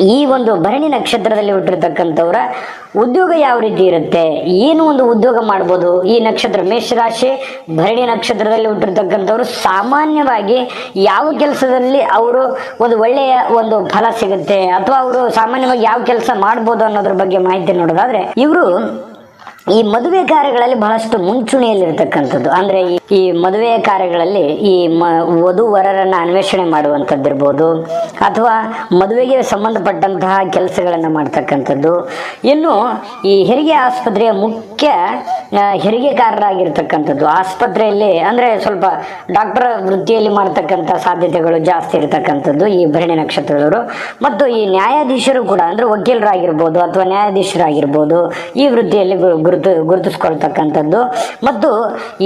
ಈ ಒಂದು ಭರಣಿ ನಕ್ಷತ್ರದಲ್ಲಿ ಹುಟ್ಟಿರ್ತಕ್ಕಂಥವ್ರ ಉದ್ಯೋಗ ಯಾವ ರೀತಿ ಇರುತ್ತೆ? ಏನು ಒಂದು ಉದ್ಯೋಗ ಮಾಡ್ಬೋದು? ಈ ನಕ್ಷತ್ರ ಮೇಷರಾಶಿ, ಭರಣಿ ನಕ್ಷತ್ರದಲ್ಲಿ ಹುಟ್ಟಿರ್ತಕ್ಕಂಥವ್ರು ಸಾಮಾನ್ಯವಾಗಿ ಯಾವ ಕೆಲಸದಲ್ಲಿ ಅವರು ಒಂದು ಒಳ್ಳೆಯ ಒಂದು ಫಲ ಸಿಗುತ್ತೆ? ಅಥವಾ ಅವರು ಸಾಮಾನ್ಯವಾಗಿ ಯಾವ ಕೆಲಸ ಮಾಡ್ಬೋದು ಅನ್ನೋದ್ರ ಬಗ್ಗೆ ಮಾಹಿತಿ ನೋಡೋದಾದ್ರೆ, ಇವರು ಈ ಮದುವೆ ಕಾರ್ಯಗಳಲ್ಲಿ ಬಹಳಷ್ಟು ಮುಂಚೂಣಿಯಲ್ಲಿರ್ತಕ್ಕಂಥದ್ದು. ಅಂದ್ರೆ ಈ- ಮದುವೆ ಕಾರ್ಯಗಳಲ್ಲಿ ಈ ಮ ವಧು ವರರನ್ನ ಅನ್ವೇಷಣೆ ಮಾಡುವಂಥದ್ದಿರ್ಬೋದು, ಅಥವಾ ಮದುವೆಗೆ ಸಂಬಂಧಪಟ್ಟಂತಹ ಕೆಲಸಗಳನ್ನು ಮಾಡ್ತಕ್ಕಂಥದ್ದು. ಇನ್ನು ಈ ಹೆರಿಗೆ ಆಸ್ಪತ್ರೆಯ ಮುಖ್ಯ ಹೆರಿಗೆಕಾರರಾಗಿರ್ತಕ್ಕಂಥದ್ದು ಆಸ್ಪತ್ರೆಯಲ್ಲಿ, ಅಂದ್ರೆ ಸ್ವಲ್ಪ ಡಾಕ್ಟರ್ ವೃತ್ತಿಯಲ್ಲಿ ಮಾಡ್ತಕ್ಕಂಥ ಸಾಧ್ಯತೆಗಳು ಜಾಸ್ತಿ ಇರತಕ್ಕಂಥದ್ದು ಈ ಭರಣಿ ನಕ್ಷತ್ರದವರು. ಮತ್ತು ಈ ನ್ಯಾಯಾಧೀಶರು ಕೂಡ, ಅಂದ್ರೆ ವಕೀಲರಾಗಿರ್ಬೋದು ಅಥವಾ ನ್ಯಾಯಾಧೀಶರಾಗಿರ್ಬೋದು, ಈ ವೃತ್ತಿಯಲ್ಲಿ ಗುರುತು, ಗುರುತಿಸ್ಕೊಳ್ತಕ್ಕಂಥದ್ದು. ಮತ್ತು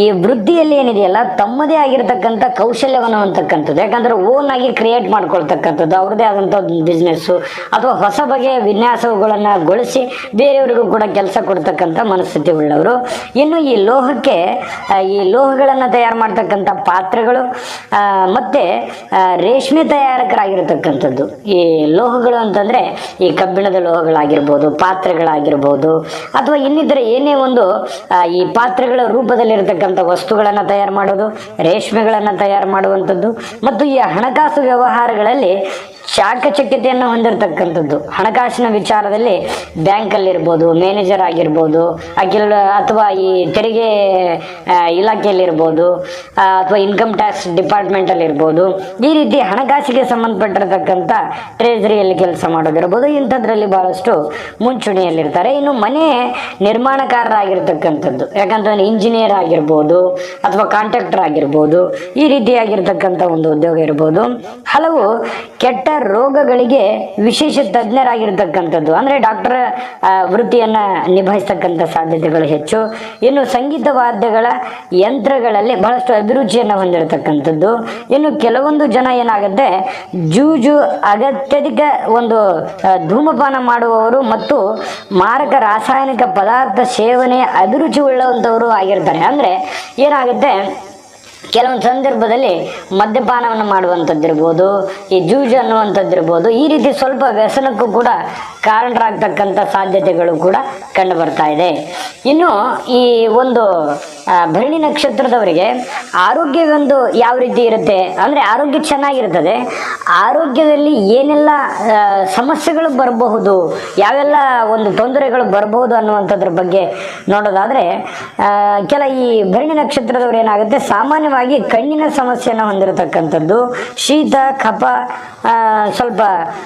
ಈ ವೃತ್ತಿಯಲ್ಲಿ ಏನಿದೆಯಲ್ಲ ತಮ್ಮದೇ ಆಗಿರ್ತಕ್ಕಂಥ ಕೌಶಲ್ಯವನ್ನು ಅಂತಕ್ಕಂಥದ್ದು ಯಾಕಂದ್ರೆ ಓನ್ ಆಗಿ ಕ್ರಿಯೇಟ್ ಮಾಡ್ಕೊಳ್ತಕ್ಕಂಥದ್ದು, ಅವ್ರದ್ದೇ ಆದಂಥ ಬಿಸ್ನೆಸ್ಸು, ಅಥವಾ ಹೊಸ ಬಗೆಯ ವಿನ್ಯಾಸಗಳನ್ನು ಗೊಳಿಸಿ ಬೇರೆಯವರಿಗೂ ಕೂಡ ಕೆಲಸ ಕೊಡ್ತಕ್ಕಂಥ ಮನಸ್ಥಿತಿ ಉಳ್ಳವರು. ಇನ್ನು ಈ ಲೋಹಕ್ಕೆ ಈ ಲೋಹಗಳನ್ನು ತಯಾರು ಮಾಡ್ತಕ್ಕಂಥ ಪಾತ್ರೆಗಳು ಮತ್ತು ರೇಷ್ಮೆ ತಯಾರಕರಾಗಿರ್ತಕ್ಕಂಥದ್ದು. ಈ ಲೋಹಗಳು ಅಂತಂದ್ರೆ ಈ ಕಬ್ಬಿಣದ ಲೋಹಗಳಾಗಿರ್ಬೋದು, ಪಾತ್ರೆಗಳಾಗಿರ್ಬೋದು, ಅಥವಾ ಇನ್ನಿತರ ಏನೇ ಒಂದು ಈ ಪಾತ್ರೆಗಳ ರೂಪದಲ್ಲಿರತಕ್ಕಂಥ ವಸ್ತುಗಳನ್ನು ತಯಾರು ಮಾಡೋದು, ರೇಷ್ಮೆಗಳನ್ನು ತಯಾರು ಮಾಡುವಂಥದ್ದು, ಮತ್ತು ಈ ಹಣಕಾಸು ವ್ಯವಹಾರಗಳಲ್ಲಿ ಚಾಕಚಕ್ಯತೆಯನ್ನು ಹೊಂದಿರತಕ್ಕಂಥದ್ದು. ಹಣಕಾಸಿನ ವಿಚಾರದಲ್ಲಿ ಬ್ಯಾಂಕಲ್ಲಿರ್ಬೋದು ಮ್ಯಾನೇಜರ್ ಆಗಿರ್ಬೋದು, ಅಖಿಲ ಅಥವಾ ಈ ತೆರಿಗೆ ಇಲಾಖೆಯಲ್ಲಿರ್ಬೋದು ಅಥವಾ ಇನ್ಕಮ್ ಟ್ಯಾಕ್ಸ್ ಡಿಪಾರ್ಟ್ಮೆಂಟಲ್ಲಿರ್ಬೋದು ಈ ರೀತಿ ಹಣಕಾಸಿಗೆ ಸಂಬಂಧಪಟ್ಟಿರತಕ್ಕಂಥ ಟ್ರೆಜರಿಯಲ್ಲಿ ಕೆಲಸ ಮಾಡೋದಿರ್ಬೋದು. ಇಂಥದ್ರಲ್ಲಿ ಬಹಳಷ್ಟು ಮುಂಚೂಣಿಯಲ್ಲಿರ್ತಾರೆ. ಇನ್ನು ಮನೆ ನಿರ್ಮಾಣಕಾರರಾಗಿರ್ತಕ್ಕಂಥದ್ದು. ಯಾಕಂತಂದ್ರೆ ಇಂಜಿನಿಯರ್ ಆಗಿರ್ಬೋದು, ಅಥವಾ ಕಾಂಟ್ರಾಕ್ಟರ್ ಆಗಿರ್ಬೋದು, ಈ ರೀತಿಯಾಗಿರ್ತಕ್ಕಂಥ ಒಂದು ಉದ್ಯೋಗ ಇರ್ಬೋದು. ಹಲವು ಕೆಟ್ಟ ರೋಗಗಳಿಗೆ ವಿಶೇಷ ತಜ್ಞರಾಗಿರ್ತಕ್ಕಂಥದ್ದು. ಅಂದ್ರೆ ಡಾಕ್ಟರ್ ವೃತ್ತಿಯನ್ನು ನಿಭಾಯಿಸ್ತಕ್ಕಂಥ ಸಾಧ್ಯತೆಗಳು ಹೆಚ್ಚು. ಇನ್ನು ಸಂಗೀತ ವಾದ್ಯಗಳ ಯಂತ್ರಗಳಲ್ಲಿ ಬಹಳಷ್ಟು ಅಭಿರುಚಿಯನ್ನು ಹೊಂದಿರತಕ್ಕಂಥದ್ದು. ಇನ್ನು ಕೆಲವೊಂದು ಜನ ಏನಾಗುತ್ತೆ, ಜೂಜು ಅಗತ್ಯಧಿಕ ಒಂದು ಧೂಮಪಾನ ಮಾಡುವವರು ಮತ್ತು ಮಾರಕ ರಾಸಾಯನಿಕ ಪದಾರ್ಥ ಸೇವನೆ ಅಭಿರುಚಿ ಉಳ್ಳವಂಥವರು ಆಗಿರ್ತಾರೆ. ಅಂದ್ರೆ ಏನಾಗುತ್ತೆ ಕೆಲವೊಂದು ಸಂದರ್ಭದಲ್ಲಿ ಮದ್ಯಪಾನವನ್ನು ಮಾಡುವಂಥದ್ದಿರ್ಬೋದು, ಈ ಜೂಜ್ ಅನ್ನುವಂಥದ್ದಿರ್ಬೋದು, ಈ ರೀತಿ ಸ್ವಲ್ಪ ವ್ಯಸನಕ್ಕೂ ಕೂಡ ಕಾರಣರಾಗ್ತಕ್ಕಂಥ ಸಾಧ್ಯತೆಗಳು ಕೂಡ ಕಂಡು ಬರ್ತಾ ಇದೆ. ಇನ್ನು ಈ ಒಂದು ಭರಣಿ ನಕ್ಷತ್ರದವರಿಗೆ ಆರೋಗ್ಯ ಒಂದು ಯಾವ ರೀತಿ ಇರುತ್ತೆ ಅಂದರೆ ಆರೋಗ್ಯ ಚೆನ್ನಾಗಿರ್ತದೆ ಆರೋಗ್ಯದಲ್ಲಿ ಏನೆಲ್ಲ ಸಮಸ್ಯೆಗಳು ಬರಬಹುದು, ಯಾವೆಲ್ಲ ಒಂದು ತೊಂದರೆಗಳು ಬರಬಹುದು ಅನ್ನುವಂಥದ್ರ ಬಗ್ಗೆ ನೋಡೋದಾದರೆ ಕೆಲ ಈ ಭರಣಿ ನಕ್ಷತ್ರದವರು ಏನಾಗುತ್ತೆ ಸಾಮಾನ್ಯವಾಗಿ ಕಣ್ಣಿನ ಸಮಸ್ಯೆಯನ್ನು ಹೊಂದಿರತಕ್ಕಂಥದ್ದು. ಶೀತ ಕಫ ಸ್ವಲ್ಪ